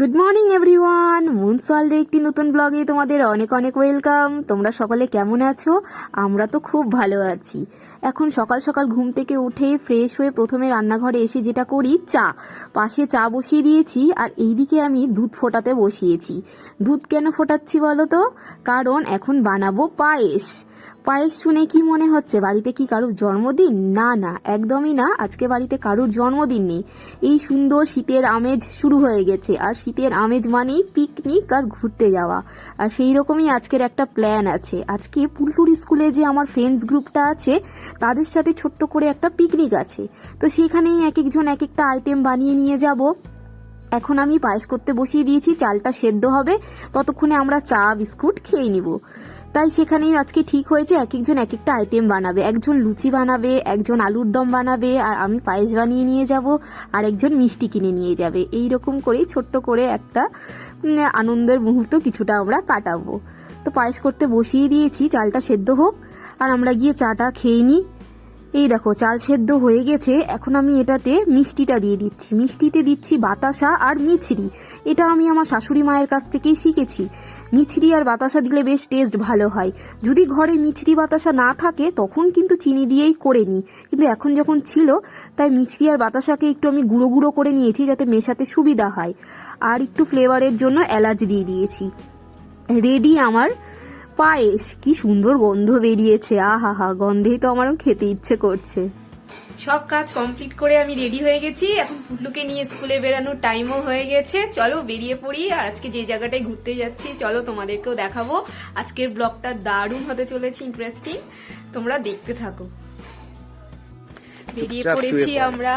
Good morning everyone মুনসওয়ালদের একটি নতুন ব্লগে তোমাদের অনেক অনেক ওয়েলকাম তোমরা সকলে কেমন আছো? আমরা তো খুব ভালো আছি। এখন সকাল সকাল ঘুম থেকে উঠে ফ্রেশ হয়ে প্রথমে রান্নাঘরে এসে যেটা করি, চা। পাশে চা বসিয়ে দিয়েছি আর এইদিকে আমি দুধ ফোটাতে বসিয়েছি। দুধ কেন ফোটাচ্ছি বলো তো? কারণ এখন বানাবো পায়েস। পায়েস শুনে কি মনে হচ্ছে? বাড়িতে কি কারুর জন্মদিন? না না, একদমই না। আজকে বাড়িতে কারুর জন্মদিন নেই। এই সুন্দর শীতের আমেজ শুরু হয়ে গেছে। আর শীতের আমেজ মানেই পিকনিক আর ঘুরতে যাওয়া। আর সেই রকমই আজকের একটা প্ল্যান আছে। আজকে পুলটুর স্কুলে যে আমার ফ্রেন্ডস গ্রুপটা আছে, তাদের সাথে ছোট্ট করে একটা পিকনিক আছে। তো সেখানেই এক একজন এক একটা আইটেম বানিয়ে নিয়ে যাব। এখন আমি পায়েস করতে বসিয়ে দিয়েছি, চালটা সেদ্ধ হবে। ততক্ষণে আমরা চা, বিস্কুট খেয়ে নিব। তাই সেখানেই আজকে ঠিক হয়েছে এক একজন এক একটা আইটেম বানাবে। একজন লুচি বানাবে, একজন আলুর দম বানাবে, আর আমি পায়েস বানিয়ে নিয়ে যাব, আর একজন মিষ্টি কিনে নিয়ে যাবে। এই রকম করেই ছোট্ট করে একটা আনন্দের মুহূর্ত কিছুটা আমরা কাটাবো। তো পায়েস করতে বসিয়ে দিয়েছি, চালটা সেদ্ধ হোক, আর আমরা গিয়ে চাটা খেয়ে নিই। এই দেখো, চাল সেদ্ধ হয়ে গেছে, এখন আমি এটাতে মিষ্টিটা দিয়ে দিচ্ছি। মিষ্টিতে দিচ্ছি বাতাসা আর মিছরি। এটা আমি আমার শাশুড়ি মায়ের কাছ থেকেই শিখেছি। মিছরি আর বাতাসা দিলে বেশ টেস্ট ভালো হয়। যদি ঘরে মিছরি বাতাসা না থাকে, তখন কিন্তু চিনি দিয়েই করে নিই কিন্তু এখন যখন ছিল, তাই মিছরি আর বাতাসাকে একটু আমি গুঁড়ো গুঁড়ো করে নিয়েছি যাতে মেশাতে সুবিধা হয়। আর একটু ফ্লেভারের জন্য এলাচ দিয়ে দিয়েছি। রেডি আমার পায়েস। কি সুন্দর গন্ধ বেরিয়েছে। আহা হা গন্ধেই তো আমারও খেতে ইচ্ছে করছে। সব কাজ কমপ্লিট করে আমি রেডি হয়ে গেছি। এখন পুটলুকে নিয়ে স্কুলে বেরানোর টাইমও হয়ে গেছে। চলো বেরিয়ে পড়ি আর আজকে যে জায়গাটায় ঘুরতে যাচ্ছি চলো তোমাদেরকেও দেখাবো। আজকের ব্লগটা দারুণ হতে চলেছে ইন্টারেস্টিং তোমরা দেখতে থাকো। বেরিয়ে পড়েছি আমরা।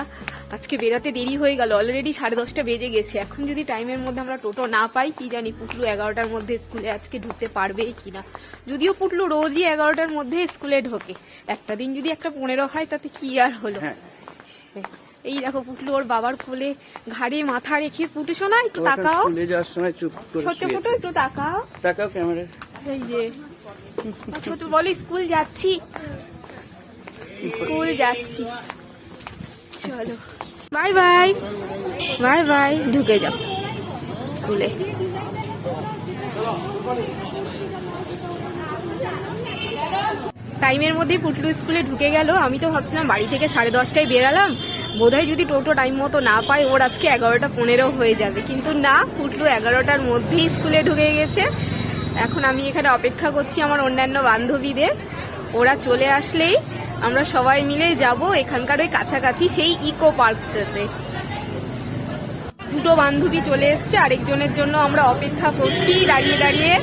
আজকে বেরাতে দেরি হয়ে গেল অলরেডি সাড়ে দশটা বেজে গেছে। এখন যদি টাইমের মধ্যে আমরা টোটো না পাই কি জানি পুটলু এগারোটার মধ্যে স্কুলে আজকে ঢুকতে পারবে কিনা। যদিও পুটলু রোজই এগারোটার মধ্যে স্কুলে ঢোকে। একটা দিন যদি একটা পনেরো হয় তাতে কি আর হলো? হ্যাঁ। এই দেখো পুটলু ওর বাবার কোলে ঘাড়ে মাথা রেখে পুটু শোনা একটু তাকাও। ছোট পুটু একটু তাকাও। তাকাও ক্যামেরা এই যে। ছোট বলো স্কুল যাচ্ছি? স্কুল যাচ্ছি। চলো। Bye bye. Bye bye. ঢুকে যাও স্কুলে। টাইমের মধ্যেই পুটলু স্কুলে ঢুকে গেল। আমি তো ভাবছিলাম বাড়ি থেকে সাড়ে দশটায় বেরালাম। বোধহয় যদি টোটো টাইম মতো না পায়, ওর আজকে এগারোটা পনেরো হয়ে যাবে। কিন্তু না, পুটলু এগারোটার মধ্যেই স্কুলে ঢুকে গেছে। এখন আমি এখানে অপেক্ষা করছি আমার অন্যান্য বান্ধবীদের। ওরা চলে আসলেই আমরা সবাই মিলে যাব এখানকার ওই কাছাকাছি সেই ইকো পার্কটাতে। দুটো বান্ধবী চলে এসছে, আরেকজনের জন্য আমরা অপেক্ষা করছি। দাঁড়িয়ে দাঁড়িয়ে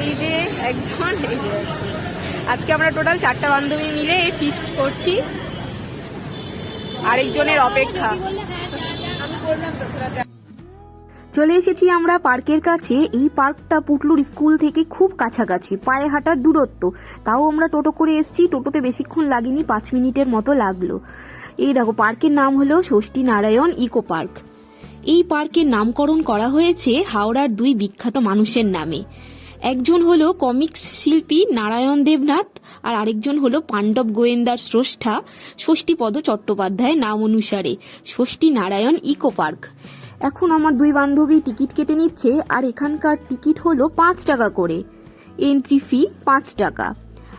এই যে একজন আজকে আমরা টোটাল চারটা বান্ধবী মিলে এই ফিস্ট করছি। আরেকজনের অপেক্ষা। চলে এসেছি আমরা পার্কের কাছে। এই পার্কটা পুটলুর স্কুল থেকে খুব কাছাকাছি, পায়ে হাঁটার দূরত্ব। তাও আমরা টোটো করে এসেছি, টোটোতে বেশিক্ষণ লাগেনি, পাঁচ মিনিটের মতো লাগল। এই দেখো, পার্কের নাম হলো ষষ্ঠী নারায়ণ ইকো পার্ক। এই পার্কের নামকরণ করা হয়েছে হাওড়ার দুই বিখ্যাত মানুষের নামে। একজন হলো কমিক্স শিল্পী নারায়ণ দেবনাথ, আর আরেকজন হলো পাণ্ডব গোয়েন্দার স্রষ্টা ষষ্ঠীপদ চট্টোপাধ্যায়ের নাম অনুসারে, ষষ্ঠী নারায়ণ ইকো পার্ক। এখন আমার দুই বান্ধবী টিকিট কেটে নিচ্ছে আর এখানকার টিকিট হলো পাঁচ টাকা করে। এন্ট্রি ফি পাঁচ টাকা।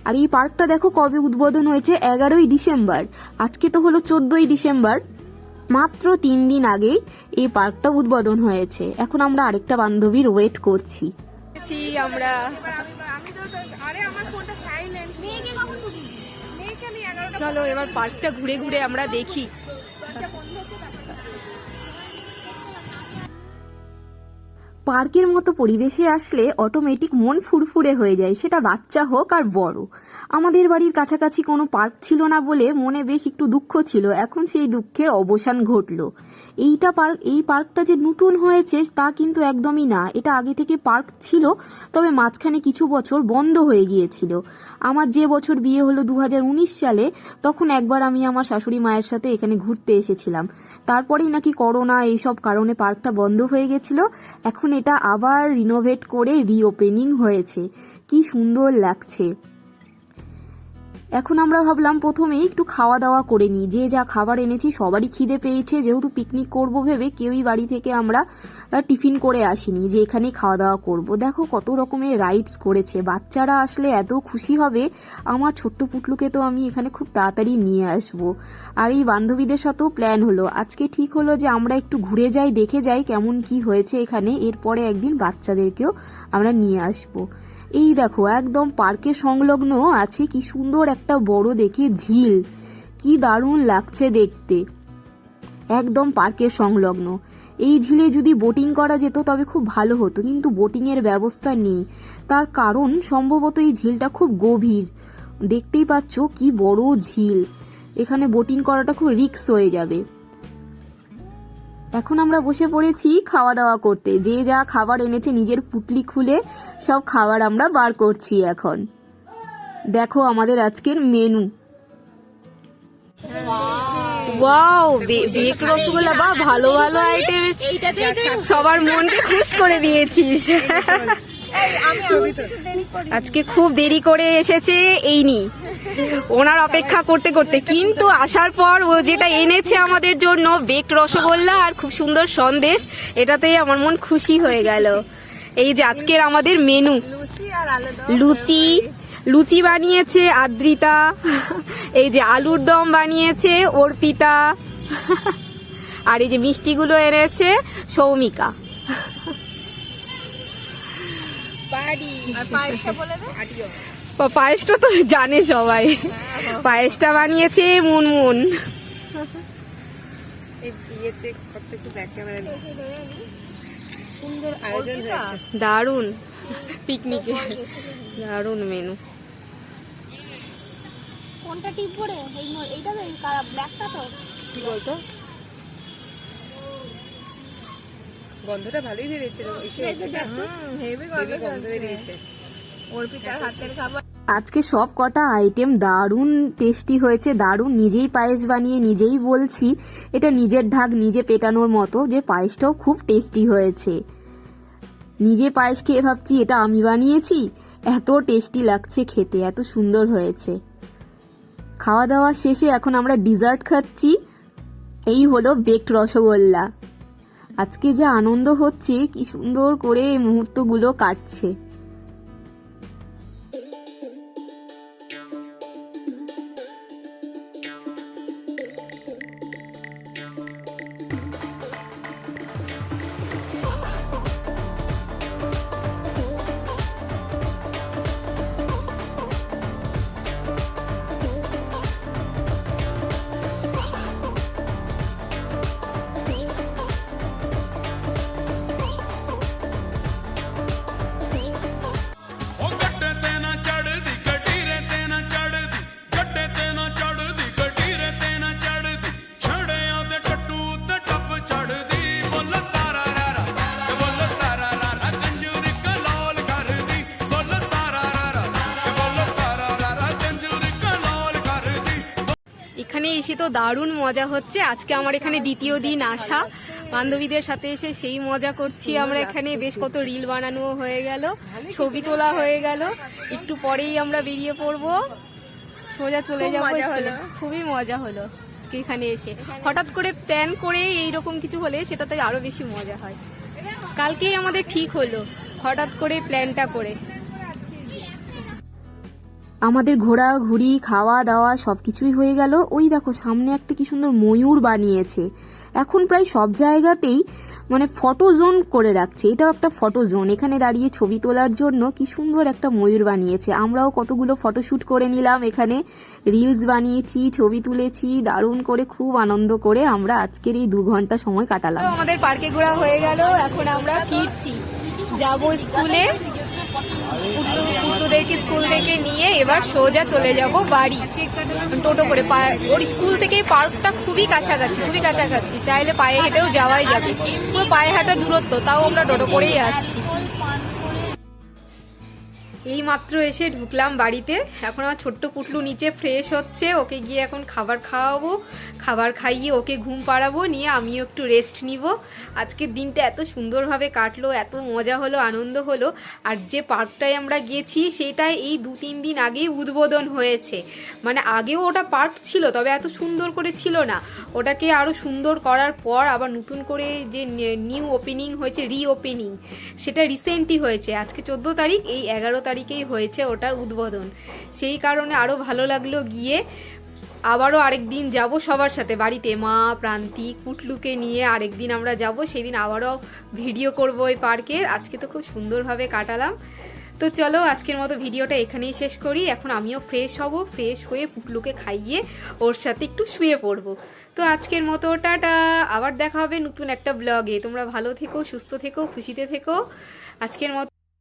আর এই পার্কটা দেখো কবে উদ্বোধন হয়েছে? এগারোই ডিসেম্বর। আজকে তো হলো চোদ্দই ডিসেম্বর। মাত্র তিন দিন আগেই এই পার্কটা উদ্বোধন হয়েছে। এখন আমরা আরেকটা বান্ধবীর ওয়েট করছি। আমরা চলো এবার পার্কটা ঘুরে ঘুরে আমরা দেখি। পার্কের মতো পরিবেশে আসলে অটোমেটিক মন ফুরফুরে হয়ে যায়। সেটা বাচ্চা হোক আর বড়। আমাদের বাড়ির কাছাকাছি কোনো পার্ক ছিল না বলে মনে বেশ একটু দুঃখ ছিল। এখন সেই দুঃখের অবসান ঘটলো। এইটা পার্ক, এই পার্কটা যে নতুন হয়েছে তা কিন্তু একদমই না। এটা আগে থেকে পার্ক ছিল, তবে মাঝখানে কিছু বছর বন্ধ হয়ে গিয়েছিল। আমার যে বছর বিয়ে হলো দু হাজার উনিশ সালে, তখন একবার আমি আমার শাশুড়ি মায়ের সাথে এখানে ঘুরতে এসেছিলাম। তারপরেই নাকি করোনা এইসব কারণে পার্কটা বন্ধ হয়ে গেছিল। এখন এটা আবার রিনোভেট করে রিওপেনিং হয়েছে। কি সুন্দর লাগছে। এখন আমরা ভাবলাম প্রথমে একটু খাওয়া দাওয়া করে নিই। যে যা খাবার এনেছি সবারই খিদে পেয়েছে। যেহেতু পিকনিক করব ভেবে কেউই বাড়ি থেকে আমরা টিফিন করে আসিনি যে এখানেই খাওয়া দাওয়া করব। দেখো কত রকমের রাইডস করেছে। বাচ্চারা আসলে এত খুশি হবে। আমার ছোট্ট পুটলুকে তো আমি এখানে খুব তাড়াতাড়ি নিয়ে আসব। আর এই বান্ধবীদের সাথেও প্ল্যান হলো। আজকে ঠিক হলো যে আমরা একটু ঘুরে যাই, দেখে যাই কেমন কি হয়েছে এখানে। এরপরে একদিন বাচ্চাদেরকেও আমরা নিয়ে আসব। এই দেখো, একদম পার্কে সংলগ্ন আছে কি সুন্দর একটা বড় দেখে ঝিল। কি দারুণ লাগছে দেখতে। একদম পার্কের সংলগ্ন। এই ঝিলে যদি বোটিং করা যেত তবে খুব ভালো হতো, কিন্তু বোটিং এর ব্যবস্থা নেই। তার কারণ সম্ভবত এই ঝিলটা খুব গভীর। দেখতেই পাচ্ছ কি বড় ঝিল। এখানে বোটিং করাটা খুব রিস্ক হয়ে যাবে। এখন আমরা বসে পড়েছি খাওয়া দাওয়া করতে। যে যা খাবার এনেছে নিজের পুটলি খুলে সব খাবার আমরা বার করছি এখন। দেখো আমাদের আজকের মেনু ওয়াও বেক রসগোল্লা বা ভালো ভালো আইটেম সবার মনকে খুশ করে দিয়েছিস। আজকে খুব দেরি করে এসেছে এই নি। ওনার অপেক্ষা করতে করতে কিন্তু আসার পর ও যেটা এনেছে আমাদের জন্য বেক রসগোল্লা আর খুব সুন্দর সন্দেশ এটাতেই আমার মন খুশি হয়ে গেল। এই যে আজকের আমাদের মেনু লুচি লুচি বানিয়েছে আদ্রিতা এই যে আলুর দম বানিয়েছে অর্পিতা আর এই যে মিষ্টিগুলো এনেছে সৌমিকা। পা- পায়েসটা তো জানে সবাই। পায়েসটা বানিয়েছে মুনমুন। এই বিয়েতে একটু ব্যাক ক্যামেরা নিয়ে সুন্দর আয়োজন হয়েছে। দারুণ। পিকনিকে। দারুণ মেনু। কোনটা টিপবো রে এইটা তো ব্ল্যাকটা তো। কি বলতো? গন্ধটা ভালোই বেরিয়েছিল হেভি গন্ধ বেরিয়েছে। অর্পিতার হাতের খাবার। আজকে সব কটা আইটেম দারুণ টেস্টি হয়েছে, দারুণ নিজেই পায়েস বানিয়ে নিজেই বলছি, এটা নিজের ঢাক নিজে পেটানোর মতো যে পায়েসটাও খুব টেস্টি হয়েছে। নিজে পায়েস খেয়ে ভাবছি, এটা আমি বানিয়েছি? এত টেস্টি লাগছে খেতে, এত সুন্দর হয়েছে। খাওয়া দাওয়া শেষে এখন আমরা ডিজার্ট খাচ্ছি, এই হলো বেকড রসগোল্লা। আজকে যা আনন্দ হচ্ছে, কি সুন্দর করে এই মুহূর্তগুলো কাটছে। দারুণ মজা হচ্ছে। আজকে আমার এখানে দ্বিতীয় দিন আসা। বান্ধবীদের সাথে এসে সেই মজা করছি। আমরা এখানে বেশ কত রিল বানানো হয়ে গেল ছবি তোলা হয়ে গেল। একটু পরেই আমরা বেরিয়ে পড়ব। সোজা চলে যাব। খুবই মজা হলো এখানে এসে। হঠাৎ করে প্ল্যান করে এইরকম কিছু হলে সেটাতে আরও বেশি মজা হয়। কালকেই আমাদের ঠিক হলো হঠাৎ করে প্ল্যানটা করে। আমাদের ঘোরাঘুরি খাওয়া, দাওয়া সবকিছুই হয়ে গেল। ওই দেখো, সামনে একটা কি সুন্দর ময়ূর বানিয়েছে। এখন প্রায় সব জায়গাতেই মানে ফটো জোন করে রাখছে। এটাও একটা ফটো জোন এখানে দাঁড়িয়ে ছবি তোলার জন্য কি সুন্দর একটা ময়ূর বানিয়েছে। আমরাও কতগুলো ফটোশুট করে নিলাম এখানে। রিলস বানিয়েছি, ছবি তুলেছি, দারুণ করে, খুব আনন্দ করে আমরা আজকের এই দু ঘণ্টা সময় কাটালাম। আমাদের পার্কে ঘোরা হয়ে গেল। এখন আমরা ফিরছি। যাব স্কুলে। পুটুদেরকে স্কুল থেকে নিয়ে এবার সোজা চলে যাব বাড়ি। টোটো করে ওর স্কুল থেকে পার্কটা খুবই কাছাকাছি খুবই কাছাকাছি। চাইলে পায়ে হেঁটেও যাওয়াই যাবে। পুরো পায়ে হাঁটা দূরত্ব, তাও আমরা টোটো করেই আসছি। এই মাত্র এসে ঢুকলাম বাড়িতে। এখন আমার ছোট্ট পুটলু নিচে ফ্রেশ হচ্ছে, ওকে গিয়ে এখন খাবার খাওয়াবো, খাবার খাইয়ে ওকে ঘুম পাড়াবো, নিয়ে আমিও একটু রেস্ট নিব। আজকের দিনটা এত সুন্দরভাবে কাটলো, এত মজা হলো, আনন্দ হলো, আর যে পার্কটায় আমরা গেছি সেটাই এই দু তিন দিন আগেই উদ্বোধন হয়েছে। মানে আগেও ওটা পার্ক ছিল, তবে এত সুন্দর করে ছিল না। ওটাকে আরও সুন্দর করার পর আবার নতুন করে যে নিউ ওপেনিং হয়েছে রি ওপেনিং সেটা রিসেন্টই হয়েছে। আজকে চোদ্দ তারিখ, এই এগারো তারিখেই হয়েছে ওটার উদ্বোধন। সেই কারণে আরও ভালো লাগল গিয়ে আবারও আরেক দিন যাব সবার সাথে বাড়িতে, মা প্রান্তিক পুটলুকে নিয়ে আরেক দিন আমরা যাব, সেদিন আবারও ভিডিও করব ওই পার্কের। আজকে তো খুব সুন্দরভাবে কাটালাম। তো চলো আজকের মতো ভিডিওটা এখানেই শেষ করি। এখন আমিও ফ্রেশ হব ফ্রেশ হয়ে পুটলুকে খাইয়ে ওর সাথে একটু শুয়ে পড়ব। তো আজকের মতো, টাটা! আবার দেখা হবে নতুন একটা ব্লগে তোমরা ভালো থেকো, সুস্থ থেকো, খুশিতে থেকো। আজকের মতো